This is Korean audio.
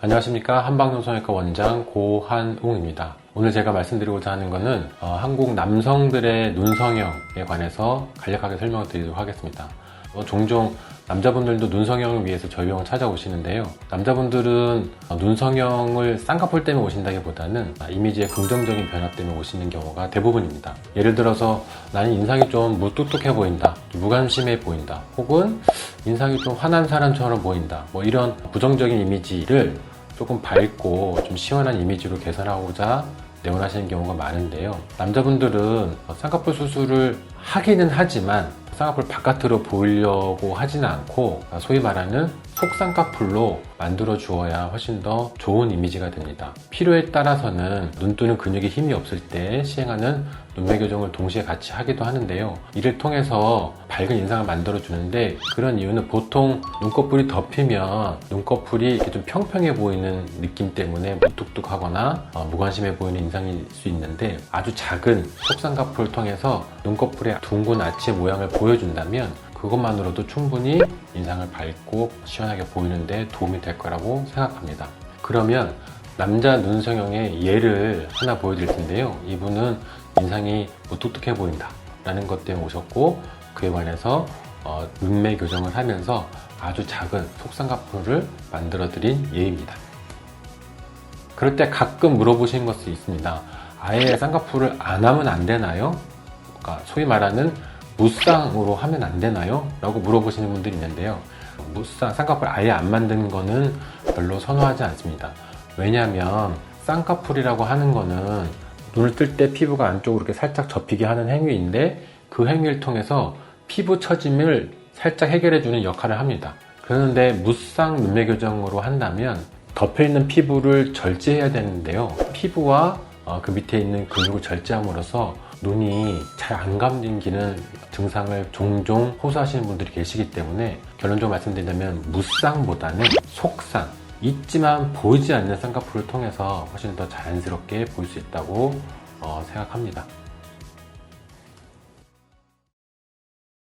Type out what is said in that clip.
안녕하십니까 한방눈성외과 원장 고한웅입니다. 오늘 제가 말씀드리고자 하는 것은 어, 한국 남성들의 눈성형에 관해서 간략하게 설명을 드리도록 하겠습니다. 어, 종종 남자분들도 눈성형을 위해서 저희 병원 찾아오시는데요. 남자분들은 어, 눈성형을 쌍꺼풀 때문에 오신다기보다는 이미지의 긍정적인 변화 때문에 오시는 경우가 대부분입니다. 예를 들어서 나는 인상이 좀 무뚝뚝해 보인다, 무관심해 보인다, 혹은 인상이 좀 화난 사람처럼 보인다. 뭐 이런 부정적인 이미지를 조금 밝고 좀 시원한 이미지로 개선하고자 내원하시는 경우가 많은데요. 남자분들은 쌍꺼풀 수술을 하기는 하지만 쌍꺼풀 바깥으로 보이려고 하지는 않고 소위 말하는 속쌍꺼풀로 만들어 주어야 훨씬 더 좋은 이미지가 됩니다. 필요에 따라서는 눈 뜨는 근육에 힘이 없을 때 시행하는 눈매 교정을 동시에 같이 하기도 하는데요. 이를 통해서 밝은 인상을 만들어 주는데 그런 이유는 보통 눈꺼풀이 덮이면 눈꺼풀이 이렇게 좀 평평해 보이는 느낌 때문에 무뚝뚝하거나 어, 무관심해 보이는 인상일 수 있는데 아주 작은 속쌍꺼풀을 통해서 눈꺼풀의 둥근 아치 모양을 보여준다면 그것만으로도 충분히 인상을 밝고 시원하게 보이는데 도움이 될 거라고 생각합니다. 그러면 남자 눈성형의 예를 하나 보여드릴 텐데요. 이분은 인상이 무뚝뚝해 보인다 라는 것 때문에 오셨고 그에 관해서 어, 눈매 교정을 하면서 아주 작은 속쌍꺼풀을 만들어 드린 예입니다. 그럴 때 가끔 물어보시는 것이 있습니다. 아예 쌍꺼풀을 안 하면 안 되나요? 그러니까 소위 말하는 무쌍으로 하면 안 되나요? 라고 물어보시는 분들이 있는데요. 무쌍, 쌍꺼풀 아예 안 만드는 거는 별로 선호하지 않습니다. 왜냐하면 쌍꺼풀이라고 하는 거는 눈을 뜰 때 피부가 안쪽으로 이렇게 살짝 접히게 하는 행위인데 그 행위를 통해서 피부 처짐을 살짝 해결해 주는 역할을 합니다. 그런데 무쌍 눈매 교정으로 한다면 덮여 있는 피부를 절제해야 되는데요. 피부와 어, 그 밑에 있는 근육을 절제함으로써 눈이 잘 안 감기는 증상을 종종 호소하시는 분들이 계시기 때문에 결론적으로 말씀드리자면 무쌍보다는 속쌍 있지만 보이지 않는 쌍꺼풀을 통해서 훨씬 더 자연스럽게 보일 수 있다고 어, 생각합니다.